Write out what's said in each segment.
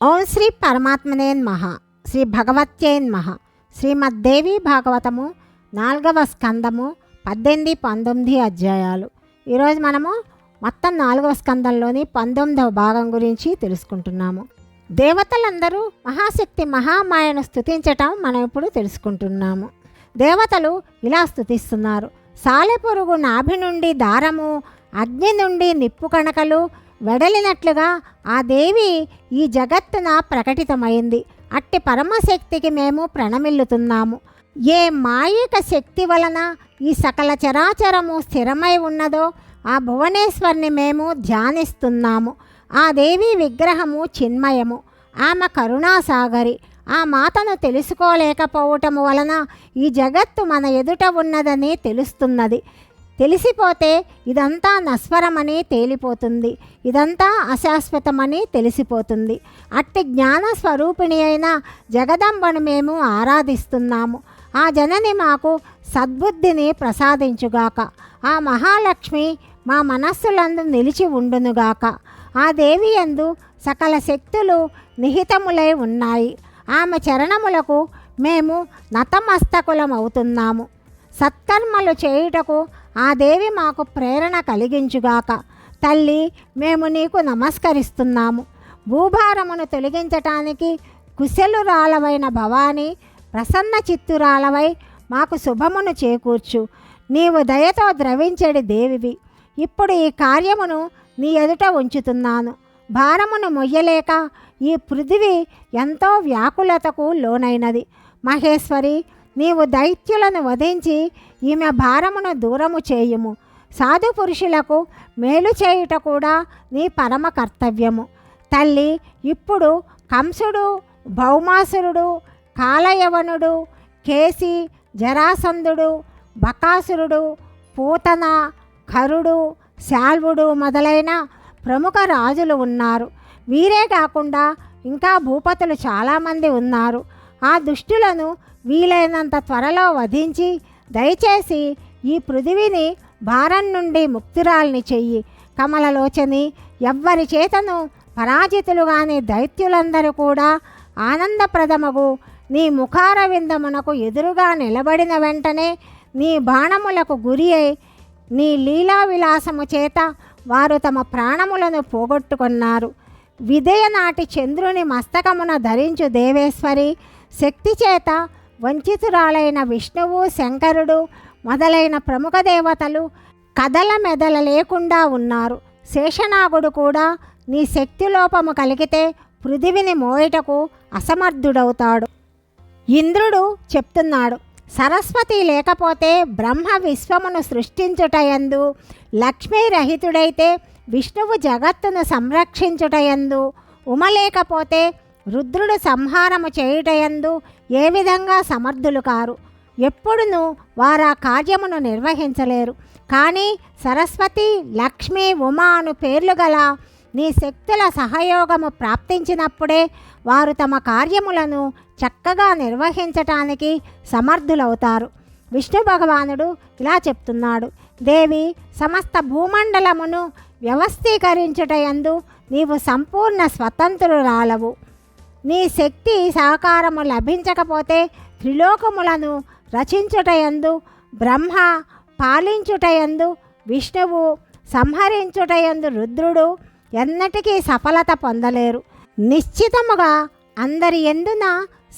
ఓం శ్రీ పరమాత్మనేన్ మహా శ్రీ భగవత్యేన్మహ శ్రీమద్దేవి భాగవతము నాలుగవ స్కందము పద్దెనిమిది పంతొమ్మిది అధ్యాయాలు. ఈరోజు మనము మొత్తం నాలుగవ స్కందంలోని పంతొమ్మిదవ భాగం గురించి తెలుసుకుంటున్నాము. దేవతలందరూ మహాశక్తి మహామాయను స్థుతించటం మనం ఇప్పుడు తెలుసుకుంటున్నాము. దేవతలు ఇలా స్థుతిస్తున్నారు సాలెపురుగు నాభి నుండి దారము అగ్ని నుండి నిప్పు కణకలు వెడలినట్లుగా ఆ దేవి ఈ జగత్తున ప్రకటితమైంది. అట్టి పరమశక్తికి మేము ప్రణమిల్లుతున్నాము. ఏ మాయిక శక్తి వలన ఈ సకల చరాచరము స్థిరమై ఉన్నదో ఆ భువనేశ్వర్ని మేము ధ్యానిస్తున్నాము. ఆ దేవి విగ్రహము చిన్మయము. ఆమె కరుణాసాగరి. ఆ మాతను తెలుసుకోలేకపోవటము వలన ఈ జగత్తు మన ఎదుట ఉన్నదని తెలుస్తున్నది. తెలిసిపోతే ఇదంతా నస్వరమని తేలిపోతుంది. ఇదంతా అశాశ్వతమని తెలిసిపోతుంది. అట్టి జ్ఞాన స్వరూపిణి అయిన జగదంబను మేము ఆరాధిస్తున్నాము. ఆ జనని మాకు సద్బుద్ధిని ప్రసాదించుగాక. ఆ మహాలక్ష్మి మా మనస్సులందు నిలిచి ఉండునుగాక. ఆ దేవి ఎందు సకల శక్తులు నిహితములై ఉన్నాయి. ఆమె చరణములకు మేము నతమస్తకులమవుతున్నాము. సత్కర్మలు చేయుటకు ఆ దేవి మాకు ప్రేరణ కలిగించుగాక. తల్లి మేము నీకు నమస్కరిస్తున్నాము. భూభారమును తొలగించటానికి కుశలురాలవైన భవాని ప్రసన్న చిత్తురాలవై మాకు శుభమును చేకూర్చు. నీవు దయతో ద్రవించడి దేవివి. ఇప్పుడు ఈ కార్యమును నీ ఎదుట ఉంచుతున్నాను. భారమును మొయ్యలేక ఈ పృథివీ ఎంతో వ్యాకులతకు లోనైనది. మహేశ్వరి నీవు దైత్యులను వధించి ఈమె భారమును దూరము చేయుము. సాధు పురుషులకు మేలు చేయుట కూడా నీ పరమ కర్తవ్యము. తల్లి ఇప్పుడు కంసుడు భౌమాసురుడు కాలయవనుడు కేసి జరాసంధుడు బకాసురుడు పూతన కరుడు శాల్వుడు మొదలైన ప్రముఖ రాజులు ఉన్నారు. వీరే కాకుండా ఇంకా భూపతులు చాలామంది ఉన్నారు. ఆ దుష్టులను వీలైనంత త్వరలో వధించి దయచేసి ఈ పృథివిని భారం నుండి ముక్తురాల్ని చెయ్యి. కమలలోచని ఎవ్వరి చేతను పరాజితులు కాని దైత్యులందరూ కూడా ఆనందప్రదమగు. నీ ముఖార విందమునకు ఎదురుగా నిలబడిన వెంటనే నీ బాణములకు గురి అయి నీ లీలా విలాసము చేత వారు తమ ప్రాణములను పోగొట్టుకున్నారు. విదయ నాటి చంద్రుని మస్తకమున ధరించు దేవేశ్వరి శక్తి చేత వంచితురాలైన విష్ణువు శంకరుడు మొదలైన ప్రముఖ దేవతలు కదల మెదల లేకుండా ఉన్నారు. శేషనాగుడు కూడా నీ శక్తి లోపము కలిగితే పృథివిని మోయటకు అసమర్థుడవుతాడు. ఇంద్రుడు చెప్తున్నాడు సరస్వతి లేకపోతే బ్రహ్మ విశ్వమును సృష్టించుటయందు లక్ష్మీ రహితుడైతే విష్ణువు జగత్తును సంరక్షించుటయందు ఉమ లేకపోతే రుద్రుడు సంహారము చేయుటయందు ఏ విధంగా సమర్థులు కారు? ఎప్పుడును వారా కార్యమును నిర్వహించలేరు. కానీ సరస్వతి లక్ష్మి ఉమా అను పేర్లు గల నీ శక్తుల సహయోగము ప్రాప్తించినప్పుడే వారు తమ కార్యములను చక్కగా నిర్వహించటానికి సమర్థులవుతారు. విష్ణు భగవానుడు ఇలా చెప్తున్నాడు. దేవి సమస్త భూమండలమును వ్యవస్థీకరించుటయందు నీవు సంపూర్ణ స్వతంత్రురాలవు. నీ శక్తి సహకారము లభించకపోతే త్రిలోకములను రచించుటయందు బ్రహ్మ పాలించుటయందు విష్ణువు సంహరించుటయందు రుద్రుడు ఎన్నటికీ సఫలత పొందలేరు. నిశ్చితముగా అందరి ఎందున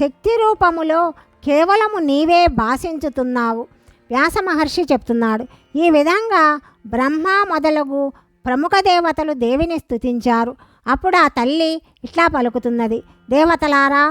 శక్తి రూపములో కేవలము నీవే భాషించుతున్నావు. వ్యాస మహర్షి చెప్తున్నాడు. ఈ విధంగా బ్రహ్మ మొదలగు ప్రముఖ దేవతలు దేవిని స్థుతించారు అప్పుడు ఆ తల్లి ఇట్లా పలుకుతున్నది దేవతలారా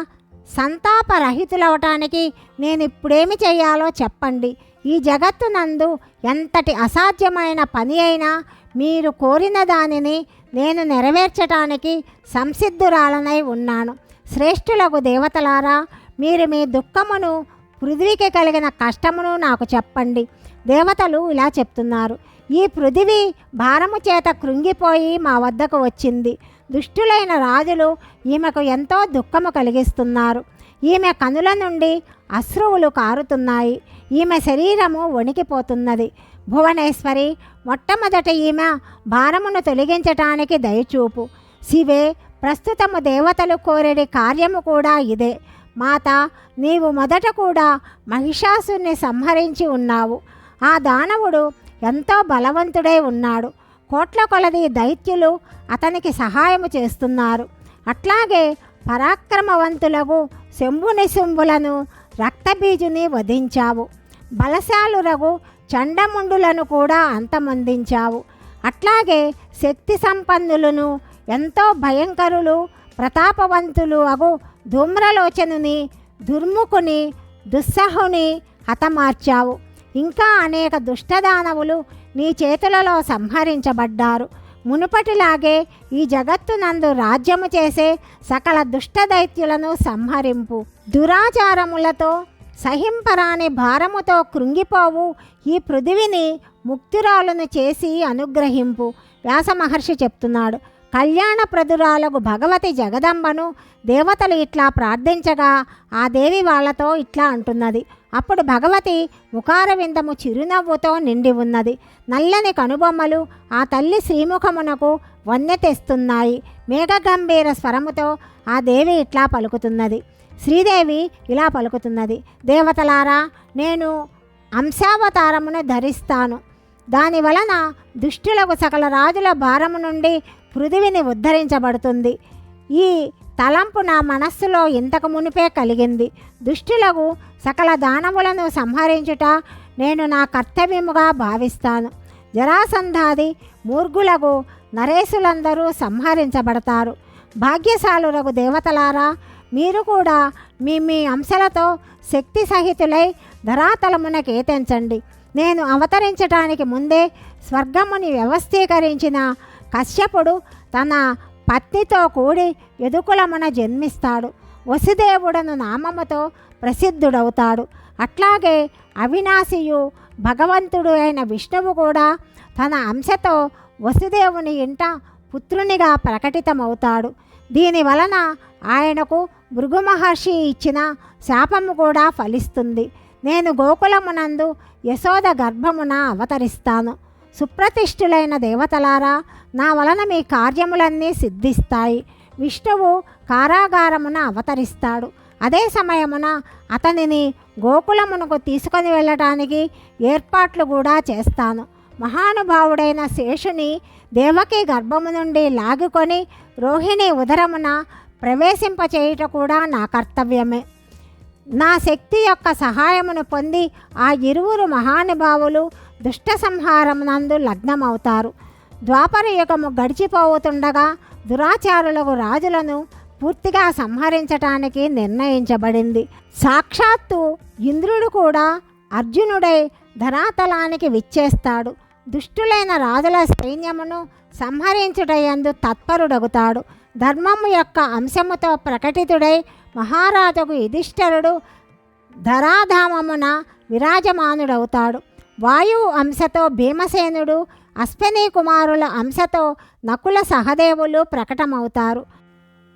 సంతాపరహితులవటానికి నేను ఇప్పుడేమి చేయాలో చెప్పండి. ఈ జగత్తునందు ఎంతటి అసాధ్యమైన పని అయినా మీరు కోరిన దానిని నేను నెరవేర్చటానికి సంసిద్ధురాలనై ఉన్నాను. శ్రేష్ఠులకు దేవతలారా మీరు మీ దుఃఖమును పృథివీకి కలిగిన కష్టమును నాకు చెప్పండి. దేవతలు ఇలా చెప్తున్నారు ఈ పృథివీ భారము చేత కృంగిపోయి మా వద్దకు వచ్చింది. దుష్టులైన రాజులు ఈమెకు ఎంతో దుఃఖము కలిగిస్తున్నారు. ఈమె కనుల నుండి అశ్రువులు కారుతున్నాయి. ఈమె శరీరము వణికిపోతున్నది. భువనేశ్వరి మొట్టమొదట ఈమె భారమును తొలగించటానికి దయచూపు. శివే ప్రస్తుతము దేవతలు కోరేడి కార్యము కూడా ఇదే. మాత నీవు మొదట కూడా మహిషాసుని సంహరించి ఉన్నావు. ఆ దానవుడు ఎంతో బలవంతుడై ఉన్నాడు. కోట్ల కొలది దైత్యులు అతనికి సహాయము చేస్తున్నారు. అట్లాగే పరాక్రమవంతులకు శంభుని శంభులను రక్తబీజుని వధించావు. బలశాలురగు చండముండులను కూడా అంతమొందించావు. అట్లాగే శక్తి సంపన్నులను ఎంతో భయంకరులు ప్రతాపవంతులు అగు ధూమ్రలోచనుని దుర్ముఖుని దుస్సహుని హతమార్చావు. ఇంకా అనేక దుష్టదానవులు నీ చేతులలో సంహరించబడ్డారు. మునుపటిలాగే ఈ జగత్తునందు రాజ్యము చేసే సకల దుష్ట దైత్యులను సంహరింపు. దురాచారములతో సహింపరాని భారముతో కృంగిపోవు. ఈ పృథివిని ముక్తురాలను చేసి అనుగ్రహింపు. వ్యాస మహర్షి చెప్తున్నాడు కళ్యాణ ప్రదురాలకు భగవతి జగదంబను దేవతలు ఇట్లా ప్రార్థించగా ఆ దేవి వాళ్ళతో ఇట్లా అంటున్నది. అప్పుడు భగవతి ముఖార విందము చిరునవ్వుతో నిండి ఉన్నది. నల్లని కనుబొమ్మలు ఆ తల్లి శ్రీముఖమునకు వన్నె తెస్తున్నాయి. మేఘగంభీర స్వరముతో ఆ దేవి ఇట్లా పలుకుతున్నది. శ్రీదేవి ఇలా పలుకుతున్నది. దేవతలారా నేను అంశావతారమును ధరిస్తాను. దాని వలన దుష్టులకు సకల రాజుల భారము నుండి పృథివిని ఉద్ధరించబడుతుంది. ఈ తలంపు నా మనస్సులో ఇంతకు మునిపే కలిగింది. దుష్టులకు సకల దానములను సంహరించుట నేను నా కర్తవ్యముగా భావిస్తాను. జరాసంధాది మూర్ఘులకు నరేసులందరూ సంహరించబడతారు. భాగ్యశాలులకు దేవతలారా మీరు కూడా మీ మీ అంశలతో శక్తి సహితులై ధరాతలమునకు కేతించండి నేను అవతరించటానికి ముందే స్వర్గముని వ్యవస్థీకరించిన కశ్యపుడు తన పత్నితో కూడి ఎదుకులమున జన్మిస్తాడు. వసుదేవుడను నామముతో ప్రసిద్ధుడవుతాడు. అట్లాగే అవినాశియు భగవంతుడు అయిన విష్ణువు కూడా తన అంశతో వసుదేవుని ఇంట పుత్రునిగా ప్రకటితమవుతాడు. దీని వలన ఆయనకు భృగు మహర్షి ఇచ్చిన శాపము కూడా ఫలిస్తుంది. నేను గోకులమునందు యశోద గర్భమున అవతరిస్తాను. సుప్రతిష్ఠులైన దేవతలారా నా వలన మీ కార్యములన్నీ సిద్ధిస్తాయి. విష్ణువు కారాగారమున అవతరిస్తాడు. అదే సమయమున అతనిని గోకులమునకు తీసుకొని వెళ్ళటానికి ఏర్పాట్లు కూడా చేస్తాను. మహానుభావుడైన శేషుని దేవకి గర్భము నుండి లాగుకొని రోహిణి ఉదరమున ప్రవేశింపచేయుట కూడా నా కర్తవ్యమే. నా శక్తి యొక్క సహాయమును పొంది ఆ ఇరువురు మహానుభావులు దుష్ట సంహారమునందు లగ్నమవుతారు. ద్వాపర యుగము గడిచిపోతుండగా దురాచారులకు రాజులను పూర్తిగా సంహరించటానికి నిర్ణయించబడింది. సాక్షాత్తు ఇంద్రుడు కూడా అర్జునుడై ధరాతలానికి విచ్చేస్తాడు. దుష్టులైన రాజుల సైన్యమును సంహరించుటయందు తత్పరుడగుతాడు. ధర్మము యొక్క అంశముతో ప్రకటితుడై మహారాజుకు యుధిష్ఠరుడు ధరాధామమున విరాజమానుడవుతాడు. వాయువు అంశతో భీమసేనుడు అశ్విని కుమారుల అంశతో నకుల సహదేవులు ప్రకటమవుతారు.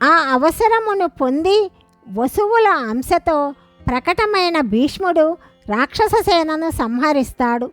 ఆ అవసరమును పొంది వసువుల అంశతో ప్రకటమైన భీష్ముడు రాక్షస సేనను సంహరిస్తాడు.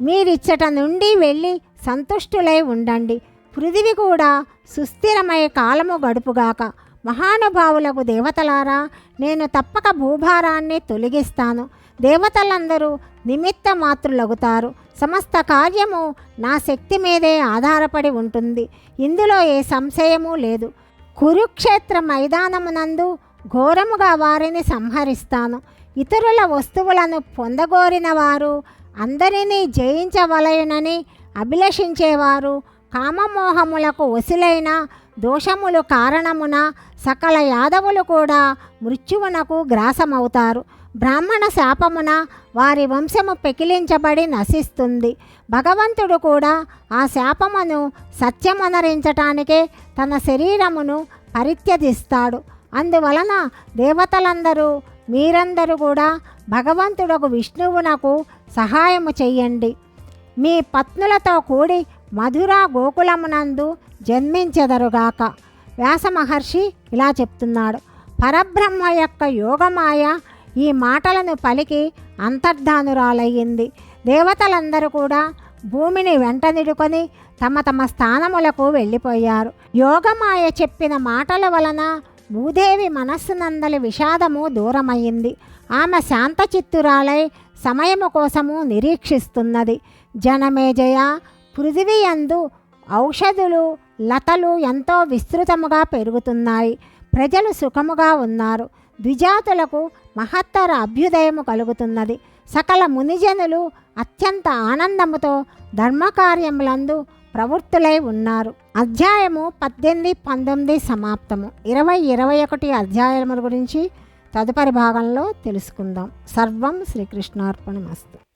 మీరిచ్చట నుండి వెళ్ళి సంతుష్టులై ఉండండి. పృథివి కూడా సుస్థిరమై కాలము గడుపుగాక. మహానుభావులకు దేవతలారా నేను తప్పక భూభారాన్ని తొలగిస్తాను. దేవతలందరూ నిమిత్త మాతృలగుతారు సమస్త కార్యము నా శక్తి మీదే ఆధారపడి ఉంటుంది. ఇందులో ఏ సంశయము లేదు. కురుక్షేత్ర మైదానమునందు ఘోరముగా వారిని సంహరిస్తాను. ఇతరుల వస్తువులను పొందగోరిన వారు అందరినీ జయించవలయునని అభిలషించేవారు. కామమోహములకు వసులైన దోషములు కారణమున సకల యాదవులు కూడా మృత్యువునకు గ్రాసమవుతారు. బ్రాహ్మణ శాపమున వారి వంశము పెకిలించబడి నశిస్తుంది. భగవంతుడు కూడా ఆ శాపమును సత్యమనరించటానికే తన శరీరమును పరిత్యజిస్తాడు. అందువలన దేవతలందరూ మీరందరూ కూడా భగవంతుడకు విష్ణువునకు సహాయము చెయ్యండి. మీ పత్నులతో కూడి మధుర గోకులమునందు జన్మించెదరుగాక. వ్యాస మహర్షి ఇలా చెప్తున్నాడు పరబ్రహ్మ యొక్క యోగమాయ ఈ మాటలను పలికి అంతర్ధానురాలయ్యింది. దేవతలందరూ కూడా భూమిని వెంటనిడుకొని తమ తమ స్థానములకు వెళ్ళిపోయారు. యోగమాయ చెప్పిన మాటల వలన భూదేవి మనస్సునందలి విషాదము దూరమయ్యింది. ఆమె శాంతచిత్తురాలై సమయము కోసము నిరీక్షిస్తున్నది. జనమేజయ పృథివీయందు ఔషధులు లతలు ఎంతో విస్తృతముగా పెరుగుతున్నాయి. ప్రజలు సుఖముగా ఉన్నారు. ద్విజాతులకు మహత్తర అభ్యుదయము కలుగుతున్నది. సకల మునిజనులు అత్యంత ఆనందముతో ధర్మకార్యములందు ప్రవృత్తులై ఉన్నారు. అధ్యాయము పద్దెనిమిది పంతొమ్మిది సమాప్తము. ఇరవై ఇరవై ఒకటి అధ్యాయముల గురించి తదుపరి భాగంలో తెలుసుకుందాం. సర్వం శ్రీకృష్ణార్పణమస్తు.